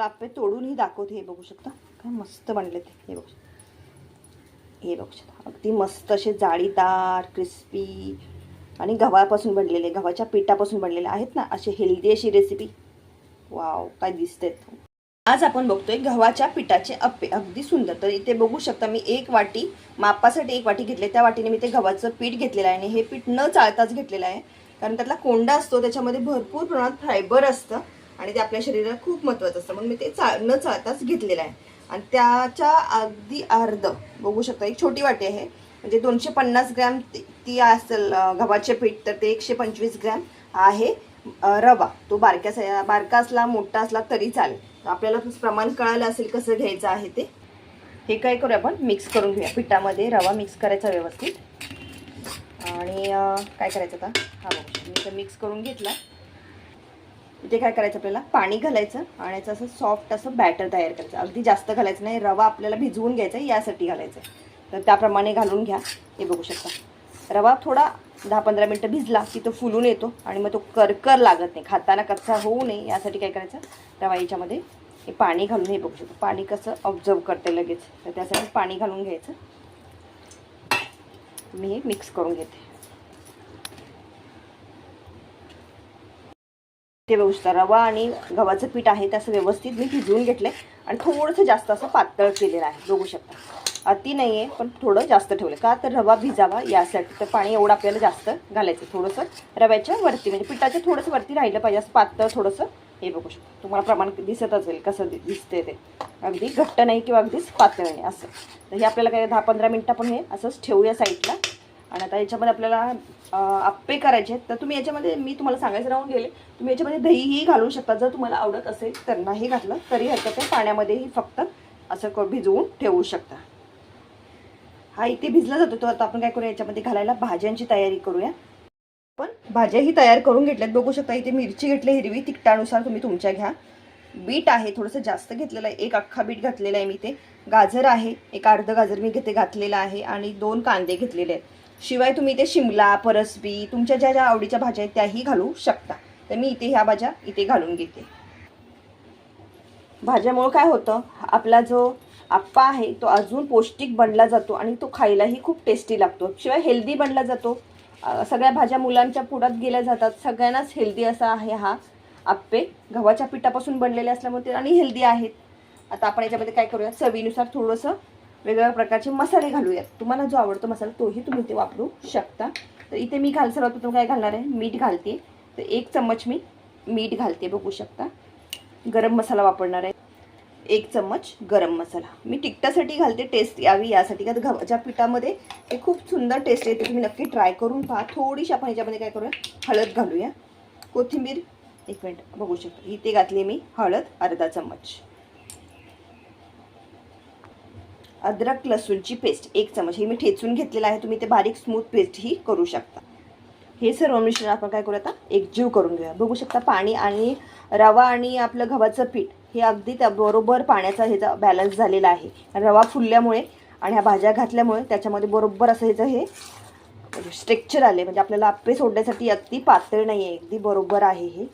आप्पे तोडूनही दाखवते हे बघू शकता. काय मस्त बनले ते. हे बघू शकता. हे बघू शकता. अगदी मस्त असे जाळीदार क्रिस्पी आणि गव्हापासून बनलेले गव्हाच्या पिठापासून बनलेले आहेत ना असे हेल्दी अशी रेसिपी वाव काय दिसतेत. आज आपण बघतोय गव्हाच्या पिठाचे अप्पे. अगदी सुंदर. तर इथे बघू शकता मी एक वाटी मापासाठी एक वाटी घेतले त्या वाटीने मी ते गव्हाचं पीठ घेतलेलं आहे आणि हे पीठ न चाळताच घेतलेलं आहे. कारण त्यातला कोंडा असतो त्याच्यामध्ये भरपूर प्रमाणात फायबर असतं. आणि ते आपल्या शरीराला खूप महत्त्वाचं असतं. मग मी ते चा न चाळताच घेतलेलं आहे. आणि त्याच्या अगदी अर्ध बघू शकता एक छोटी वाटी आहे. म्हणजे दोनशे पन्नास ग्रॅम ती- ती असेल गव्हाचे पीठ तर ते एकशे पंचवीस ग्रॅम आहे रवा. तो बारक्या बारका असला मोठा असला तरी चालेल. आपल्याला प्रमाण कळालं असेल कसं घ्यायचं आहे ते. हे काय करूया आपण? मिक्स करून घेऊया. पिठामध्ये रवा मिक्स करायचा व्यवस्थित. आणि काय करायचं आता? हा बघू मी तर मिक्स करून घेतला. इथे काय करायचं आपल्याला? पाणी घालायचं आणि याचं असं सॉफ्ट असं बॅटर तयार करायचं. अगदी जास्त घालायचं नाही रवा आपल्याला भिजवून घ्यायचा यासाठी घालायचं आहे. तर त्याप्रमाणे घालून घ्या. हे बघू शकता. रवा थोडा दहा पंधरा मिनटं भिजला की तो फुलून येतो आणि मग तो करकर लागत नाही. खाताना कच्चा होऊ नये यासाठी काय करायचं? रवा याच्यामध्ये हे पाणी घालून हे बघू शकतो. पाणी कसं ऑब्झर्व करते लगेच. तर त्यासाठी पाणी घालून घ्यायचं. मी हे मिक्स करून घेते. ते व्यवस्थित रवा आणि गव्हाचं पीठ आहे ते असं व्यवस्थित मी भिजवून घेतलं आहे आणि थोडंसं जास्त असं पातळ केलेलं आहे बघू शकता. अति नाही आहे पण थोडं जास्त ठेवलं का तर रवा भिजावा यासाठी तर पाणी एवढं आपल्याला जास्त घालायचं थोडंसं रव्याच्या वरती म्हणजे पिठाच्या थोडंसं वरती राहिलं पाहिजे असं पातळ थोडंसं हे बघू शकता. तुम्हाला प्रमाण दिसत असेल कसं दिसते ते. अगदी घट्ट नाही किंवा अगदीच पातळ नाही असं. तर हे आपल्याला काय दहा पंधरा मिनटं आपण हे असंच ठेवूया साईडला आणि आता याच्यामध्ये आपल्याला आप्पे करायचे आहेत. तर तुम्ही याच्यामध्ये मी तुम्हाला सांगायचं राहून गेले. तुम्ही याच्यामध्ये दहीही घालू शकता. जर तुम्हाला आवडत असेल तर नाही घातलं तरी हरकत आहे पाण्यामध्येही फक्त असं भिजवून ठेवू शकता. हा इथे भिजला जातो. तो आता आपण काय करूया? याच्यामध्ये घालायला भाज्यांची तयारी करूया. पण भाज्याही तयार करून घेतल्यात. बघू शकता इथे मिरची घेतली हिरवी तिखटानुसार तुम्ही तुमच्या घ्या. बीट आहे थोडंसं जास्त घेतलेलं आहे. एक अख्खा बीट घातलेला आहे मी ते गाजर आहे एक अर्ध गाजर मी घेते घातलेलं आहे. आणि दोन कांदे घेतलेले आहेत. शिवाय तुम्ही इथे शिमला परसबी तुमच्या ज्या ज्या आवडीच्या भाज्या आहेत त्याही घालू शकता. तर मी इथे ह्या भाज्या इथे घालून घेते. भाज्यामुळं काय होतं? आपला जो आप्पा आहे तो अजून पौष्टिक बनला जातो आणि तो खायलाही खूप टेस्टी लागतो. शिवाय हेल्दी बनला जातो. सगळ्या भाज्या मुलांच्या पुढात गेल्या जातात. सगळ्यांनाच हेल्दी असा आहे हा आप्पे. गव्हाच्या पिठापासून बनलेले असल्यामुळे ते आणि हेल्दी आहेत. आता आपण याच्यामध्ये काय करूया? चवीनुसार थोडंसं वेगवेगळ्या प्रकारचे मसाले घालूयात. तुम्हाला जो आवडतो मसाला तोही तुम्ही इथे वापरू शकता. तर इथे मी घाल सर्वात प्रथम काय घालणार आहे? मीठ घालते. तर एक चम्मच मी मीठ घालते बघू शकता. गरम मसाला वापरणार आहे. एक चम्मच गरम मसाला. मी तिखटासाठी घालते टेस्ट यावी यासाठी. का गव्हाच्या पिठामध्ये ते खूप सुंदर टेस्ट येते तुम्ही नक्की ट्राय करून पहा. थोडीशी आपण याच्यामध्ये काय करूया? हळद घालूया. कोथिंबीर एक मिनिट बघू शकता. इथे घातली मी हळद अर्धा चम्मच. अद्रक लसूणची पेस्ट एक चमच. ही मी ठेचून घेतलेलं आहे. तुम्ही ते बारीक स्मूथ पेस्टही करू शकता. हे सर्व मिश्रण आपण काय करूया आता? एकजीव करून घेऊया. बघू शकता पाणी आणि रवा आणि आपलं गव्हाचं पीठ हे अगदी त्या बरोबर पाण्याचा ह्याचा बॅलन्स झालेला आहे. रवा फुलल्यामुळे आणि ह्या भाज्या घातल्यामुळे त्याच्यामध्ये बरोबर असं ह्याचं हे म्हणजे स्ट्रेक्चर आले म्हणजे आपल्याला आप्पे सोडण्यासाठी अगदी पातळ नाही आहे अगदी बरोबर आहे हे.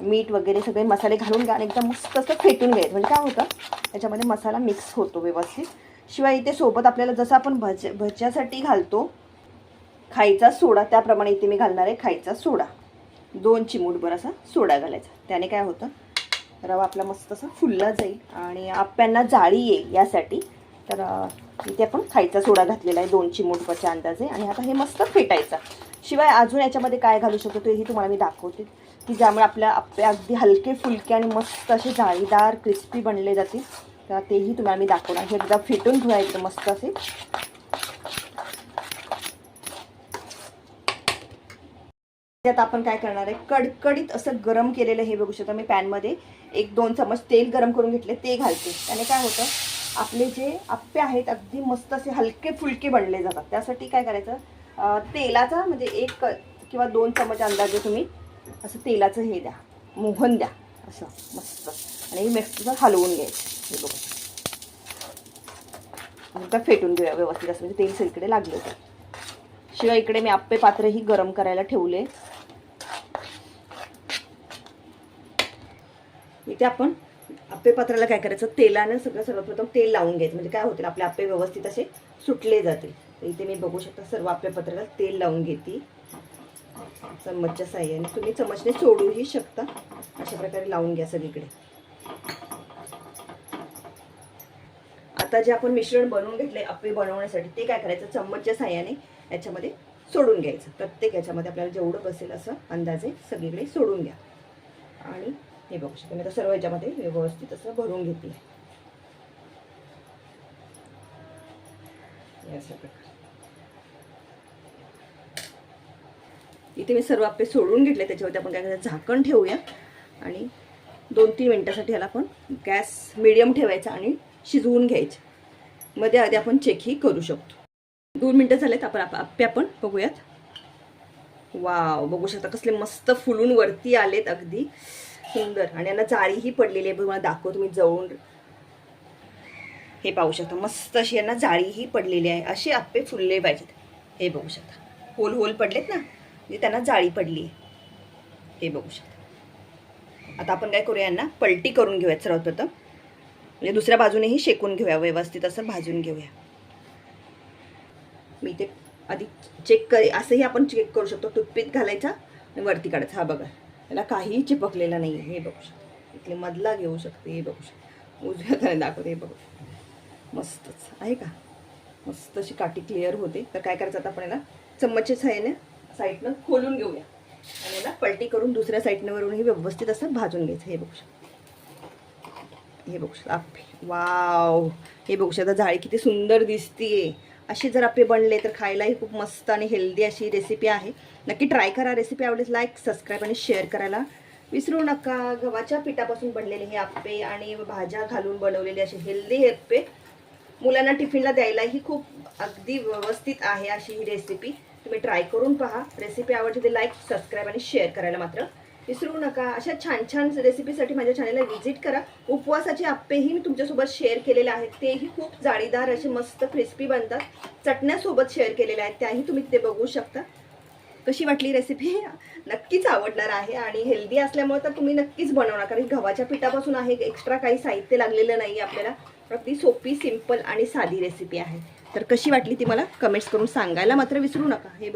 मीठ वगैरे सगळे मसाले घालून घ्या आणि एकदम मस्त असं फेटून घ्यायचं म्हणजे काय होतं? त्याच्यामध्ये मसाला मिक्स होतो व्यवस्थित. शिवाय इथे सोबत आपल्याला जसं आपण भज भज्यासाठी घालतो खायचा सोडा त्याप्रमाणे इथे मी घालणार आहे खायचा सोडा. दोन चिमूटभर असा सोडा घालायचा. त्याने काय होतं? रवा आपला मस्त असा फुलला जाईल आणि आप्यांना जाळी येईल यासाठी. तर इथे आपण खायचा सोडा घातलेला आहे दोन चिमूटभरच्या अंदाजे आणि आता हे मस्त फेटायचं. शिवाय अजून याच्यामध्ये काय घालू शकतो तेही तुम्हाला मी दाखवते. की ज्यामुळे आपल्या आप्पे अगदी हलके फुलके आणि मस्त असे जाळीदार क्रिस्पी बनले जातील. तर तेही तुम्हाला मी दाखवणार. हे एकदा फेटून घेऊया एकदम मस्त असे. त्यात आपण काय करणार आहे? कडकडीत असं गरम केलेलं हे बघू शकता मी पॅनमध्ये. एक दोन चमच तेल गरम करून घेतले ते घालते. त्याने काय होतं? आपले जे आप्पे आहेत अगदी मस्त असे हलके फुलके बनले जातात. त्यासाठी काय करायचं? तेलाचा म्हणजे एक किंवा दोन चमच अंदाजे तुम्ही असं तेलाचं हे द्या. मोहन द्या. असं मस्त. आणि मिक्सर हलवून घ्यायचं. हे बघू नंतर फेटून घेऊया व्यवस्थित. असं म्हणजे तेल सगळीकडे लागले तर शिवाय इकडे मी आप्पे पात्रही गरम करायला ठेवले. इथे आपण आप्पे पात्राला काय करायचं? तेलानं सगळं सर्वप्रथम तेल लावून घ्यायचं. म्हणजे काय होतील? आपले आप्पे व्यवस्थित असे सुटले जातील. तर इथे मी बघू शकता सर्व आप्पे पात्राला तेल लावून घेते. चम्मचच्या साह्याने. तुम्ही चमचने सोडूही शकता. अशा प्रकारे लावून घ्या सगळीकडे. आता जे आपण मिश्रण बनवून घेतले आप्पे बनवण्यासाठी ते काय करायचं? चम्मचच्या साह्याने याच्यामध्ये सोडून घ्यायचं. प्रत्येक याच्यामध्ये आपल्याला जेवढं बसेल असं अंदाजे सगळीकडे सोडून घ्या. आणि हे बघू शकतो मी आता सर्व याच्यामध्ये व्यवस्थित असं भरून घेतलं अशा इथे मी सर्व आपले सोडून घेतले त्याच्यावरती आपण काय करायचं? झाकण ठेवूया. आणि दोन तीन मिनटासाठी ह्याला आपण गॅस मिडियम ठेवायचा आणि शिजवून घ्यायचे. मध्ये आधी आपण चेकही करू शकतो. दोन मिनटं झालेत आपण आप- आप्पे आपण बघूयात. वाव बघू शकता कसले मस्त फुलून वरती आलेत अगदी. सुंदर. आणि यांना जाळीही पडलेली आहे बघ मला तुम्ही जवळून. हे पाहू शकता मस्त अशी यांना जाळीही पडलेली आहे. असे आप्पे फुलले पाहिजेत. हे बघू शकता. होल होल पडलेत ना? म्हणजे त्यांना जाळी पडली आहे. हे बघू शकता. आता आपण काय करूया यांना पलटी करून घेऊयात सर्वप्रथम. म्हणजे दुसऱ्या बाजूनेही शेकून घेऊया व्यवस्थित असं भाजून घेऊया. मी ते आधी चेक कर असंही आपण चेक करू शकतो. टुथपीत घालायचा आणि वरती काढायचा. हा बघा त्याला काहीही चिपकलेलं नाही हे बघू शकतो. इथले मधला घेऊ शकते हे बघू शकतो. उजव्या त्याने दाखवते हे बघू मस्तच आहे का? मस्त अशी काठी क्लिअर होते. तर काय करायचं आता आपण याला? चम्मचच्या साह्याने साईडनं खोलून घेऊया. आणि याला पलटी करून दुसऱ्या साईडनं वरूनही व्यवस्थित असं भाजून घ्यायचं हे बघू शकतो. हे बघू शकता. आप्पे वाव. हे बघू शकता जाळी किती सुंदर दिसतीये. असे जर आपे बनले तर खायलाही खूप मस्त आणि हेल्दी अशी रेसिपी आहे. नक्की ट्राय करा रेसिपी आवडेल लाईक सबस्क्राईब आणि शेअर करायला विसरू नका. गव्हाच्या पिठापासून बनलेले हे आप्पे आणि भाज्या घालून बनवलेले असे हेल्दी हे आप्पे मुलांना टिफिनला द्यायलाही खूप अगदी व्यवस्थित आहे अशी ही रेसिपी तुम्ही ट्राय करून पहा. रेसिपी आवडते ते लाईक सबस्क्राईब आणि शेअर करायला मात्र विसरू नका. अशा छान छान रेसिपीसाठी माझ्या चॅनलला व्हिजिट करा. उपवासाचे आप्पेही मी तुमच्यासोबत शेअर केलेले आहेत. तेही खूप जाळीदार असे मस्त क्रिस्पी बनतात. चटण्यासोबत शेअर केलेल्या आहेत. त्याही तुम्ही ते बघू शकता. कशी वाटली रेसिपी नक्कीच आवडणार आहे आणि हेल्दी असल्यामुळे तर तुम्ही नक्कीच बनवणार. कारण गव्हाच्या पिठापासून आहे एक्स्ट्रा काही साहित्य लागलेलं नाही आपल्याला. अगदी सोपी सिंपल आणि साधी रेसिपी आहे. तर कशी वाटली ती मला कमेंट्स करून सांगायला मात्र विसरू नका. हे